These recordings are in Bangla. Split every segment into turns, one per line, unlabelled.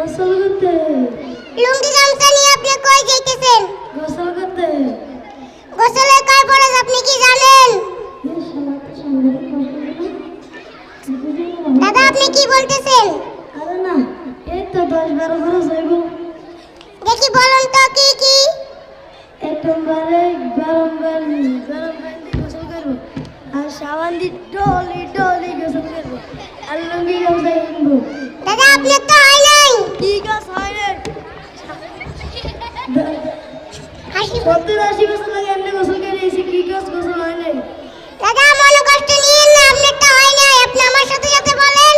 গোসল করতে
লুঙ্গি গামছা নিয়ে আপনি কই যাইতেছেন?
গোসল করতে
গোসলের কয় ফরজ আপনি কি জানেন?
দাদা আপনি কি
বলতেছেন?
আরে না এই তো 10 12 ফরজ হইব
দেখি বলুন তো কি কি?
এক গরম পানি গরম পানি গোসল করব। আর সাবান দিয়ে ডলি ডলি গোসল করব। আর লুঙ্গি গামছা কিনবো।
দাদা আপনি
সত্তর আশি বছর লাগে এমনি গোসল করে এসে কি গাছ গোসল হয় নাই?
দাদা কষ্ট নিয়েন না আপনার হয় নাই। আপনি আমার সাথে সাথে বলেন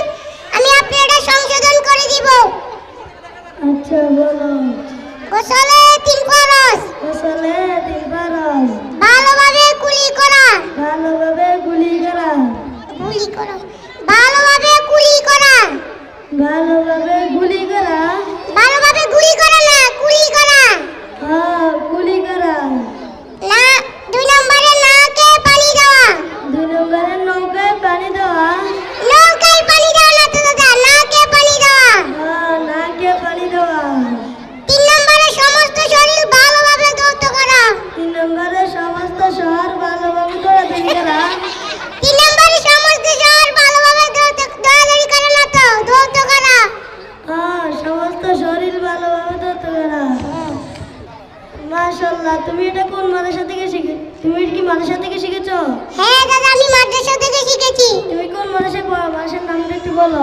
আমি আপনার এটা সংশোধন করে দিব।
আচ্ছা বলো।
গোসলে তিন খরচ
গোসলে তিন বারস
ভালোভাবে কুলি করা।
ভালোভাবে গুলি করা।
গুলি করা। ভালোভাবে কুলি করা।
ভালোভাবে সমস্ত শহর ভালোভাবে দৌড়াদৌড়ি করা
তিন নম্বরে সমস্ত শহর ভালোভাবে দৌড়াদৌড়ি করা না তো? ধৌত করা
হ্যাঁ সমস্ত শরীর ভালোভাবে দৌড়তে করা মাশাল্লাহ তুমি এটা কোন মাদ্রাসা থেকে শিখে তুমি কি মাদ্রাসা থেকে শিখেছো?
হ্যাঁ দাদা আমি মাদ্রাসা থেকে শিখেছি।
তুমি কোন মাদ্রাসায় পড়ো? মাদ্রাসার নামটা একটু বলো।